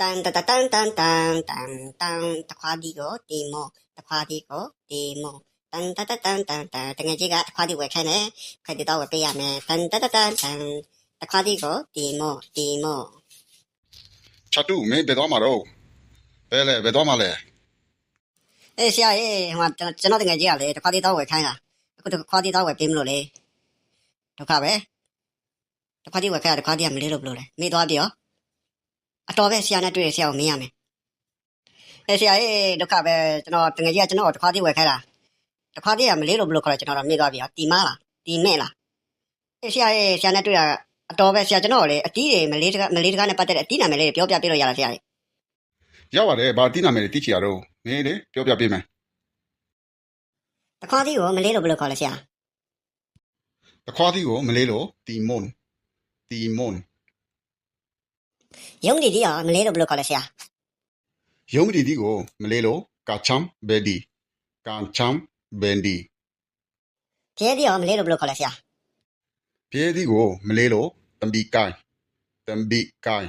တန်တတတန်တန်တန်တန်တန်တခွားဒီကိုဒီမောတခွားဒီကိုဒီမောတန်တတတန်တန်တန်တငယ်ကြီးကတခွားဒီဝယ်ခိုင်းတယ်ခိုင်တီတော့ဝယ်ပေးရမယ်တန်တတတန်တန်တခွားဒီကိုဒီမောဒီမောချတ်တူမင်းဘယ်သွားမှာတော့ဘယ်လဲဘယ်သွားမှာလဲအေးဆရာအေးဟိုကျွန်တော်တငယ်ကြီးကလေတခွားဒီတော့ဝယ်ခိုင်းတာအခုတခွားဒီတော့ဝယ်ပေးမလို့လေဒုက္ခပဲတခွားဒီဝယ်ခိုင်းတာတခွားဒီကမလေးလို့ဘလို့လဲမေးသွားပြီရောအ တော်ပဲဆရာနဲ့တွေ့ရဆရာကိုမင်းရမယ်အေးဆရာအေးဒုက္ခပဲကျွန်တော်တငယ်ကြီးကကျွန်တော်တခွားဒီဝယ်ခိုင်းတာတခါတည်းကမလေးလို့ဘလို့ခေါ်လဲကျွန်တော်တော့မေ့သွားပြီဟာတီမလားတီမဲ့လားအေးဆရာရဲ့ဆရာနဲ့တွေ့တာအတော်ပဲဆရာကျွန်တော်လေအတီးတွေမလေးတကမလေးတကနဲ့ပတ်သက်တဲ့အတီးနာမည်လေးတွေပြောပြပြလို့ရလားဆရာကြီးရောက်ပါတယ်ဘာတိနာမယ်တိချီရတော့မင်းလေပြောပြပေးမယ်တခါတည်းကိုမလေးလို့ဘလို့ခေါ်လဲဆရာတခွားသီးကိုမလေးလို့တီမွန်တီမွန် ယုံဒီဒီရောမလေးလို့ဘလို့ခေါ်လဲဆရာယုံဒီဒီကိုမလေးလို့ကာချမ်ဘယ်ဒီကန်ချမ်ဘန်ဒီပြဲဒီရောမလေးလို့ဘလို့ခေါ်လဲဆရာပြဲသီးကိုမလေးလို့တမ်ဘီကိုင်တမ်ဘီကိုင်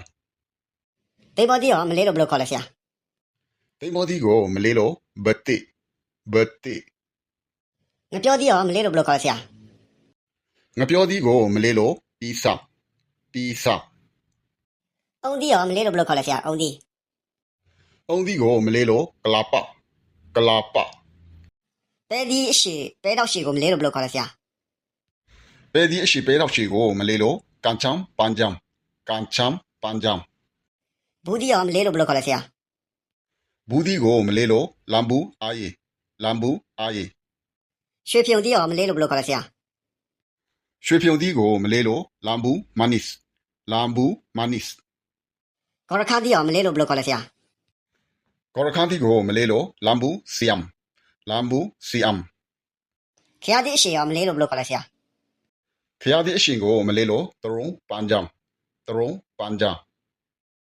ဒေဘောဒီရောမလေးလို့ဘလို့ခေါ်လဲဆရာတိမောသီကိုမလေးလို့ဘတ်တိဘတ်တိငပြောဒီရောမလေးလို့ဘလို့ခေါ်လဲဆရာငပြောသီကိုမလေးလို့ပီဆာပီဆာ အုံဒီရောမလေးလို့ဘလို့ခေါ်လဲဆရာအုံဒီအုံသီကိုမလေးလို့ကလာပကလာပပဲဒီအရှိပဲတော့ရှိကိုမလေးလို့ဘလို့ခေါ်လဲဆရာပဲဒီအရှိပဲတော့ချီကိုမလေးလို့ကန်ချမ်ပန်ဂျမ်ကန်ချမ်ပန်ဂျမ်ဘူးဒီရောမလေးလို့ဘလို့ခေါ်လဲဆရာဘူးဒီကိုမလေးလို့လမ်ဘူးအာယေလမ်ဘူးအာယေရွှေဖြုံဒီရောမလေးလို့ဘလို့ခေါ်လဲဆရာရွှေဖြုံသီးကိုမလေးလို့လမ်ဘူးမနစ်လမ်ဘူးမနစ် ဂေါရခါဒီရောမလေးလို့ဘလို့ခေါ်လဲဆရာဂေါရခန်သီကိုမလေးလို့လမ်ဘူးစီယမ်လမ်ဘူးစီယမ်ခရဒီအရှိရောမလေးလို့ဘလို့ခေါ်လဲဆရာဖျားသီအရှင်ကိုမလေးလို့တရုံပန်ဂျမ်တရုံပန်ဂျမ်